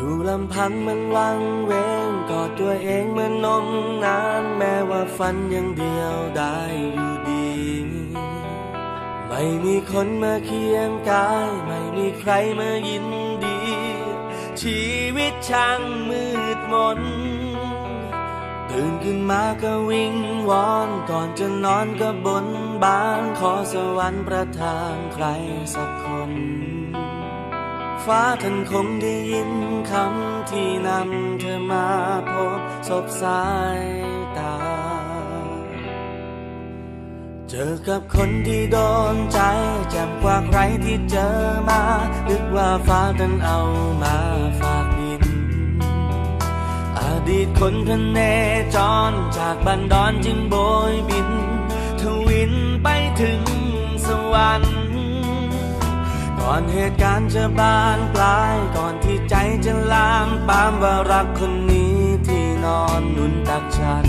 อยู่ลำพังมันวังเวงกอดตัวเองเหมือนนมนานแม้ว่าฝันยังเดียวได้อยู่ดี ไม่มีคนมาเคียงกาย ไม่มีใครมายินดี ชีวิตช่างมืดมนตื่นขึ้นมาก็วิ่งวอนก่อนจะนอนก็บนบานขอสวรรค์ประทานใครสักคน ฟ้าท่านคงได้ยินคำที่นำเธอมาพบศพสายตา เจอกับคนที่โดนใจแจ่มกว่าใครที่เจอมานึกว่าฟ้าท่านเอามาฝากดิน อดีตคนพเนจรจากบันดอนจึงโบยบิน ทวินไปถึงสวรรค์ ก่อนเหตุการณ์จะบานปลายก่อนที่ใจจะลามปามว่ารักคนนี้ที่นอนหนุนตักฉัน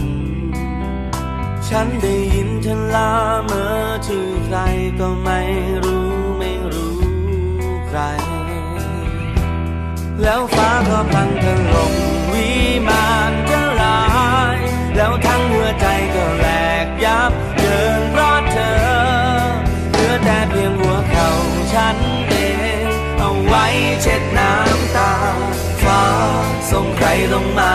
ฉันได้ยินฉันลาเมื่อชื่อใครก็ไม่รู้ไม่รู้ใคร แล้วฟ้าก็พลันถล่ม ส่ง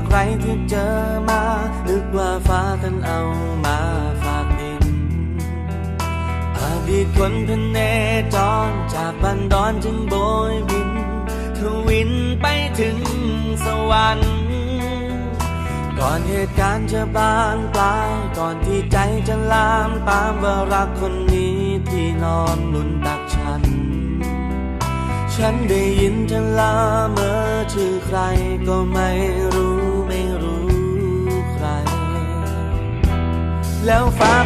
แจ่มกใครที่เจอมา นึกว่าฟ้าท่านเอามาฝากดิน อดีตคนพเนจรจากบันดอนจึงโบยบิน ทวินไปถึงสวรรค์ ก่อนเหตุการณ์จะบานปลาย ก่อนที่ใจจะลามปามว่ารักคนนี้ที่นอนหนุนตักฉันฉันได้ยินเธอลาเมื่อชื่อใครก็ไม่รู้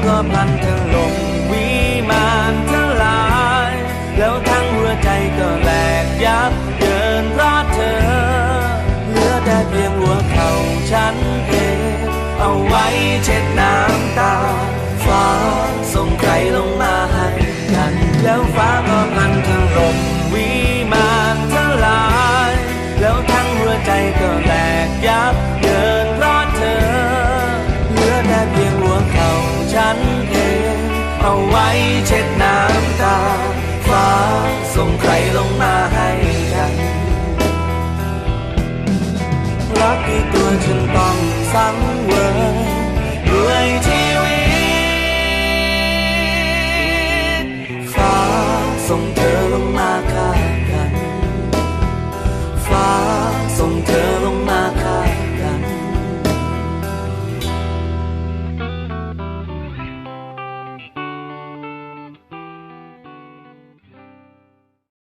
ก็พลันถล่มวิมานทลาย แล้วทั้งหัวใจก็แหลกยับเยินรอดเธอ เหลือแต่เพียงหัวเข่าฉันเองเอาไว้เช็ดน้ำ ส่งใครลงมาให้กัน รักคือตัวฉันต้องสังเวยด้วยที่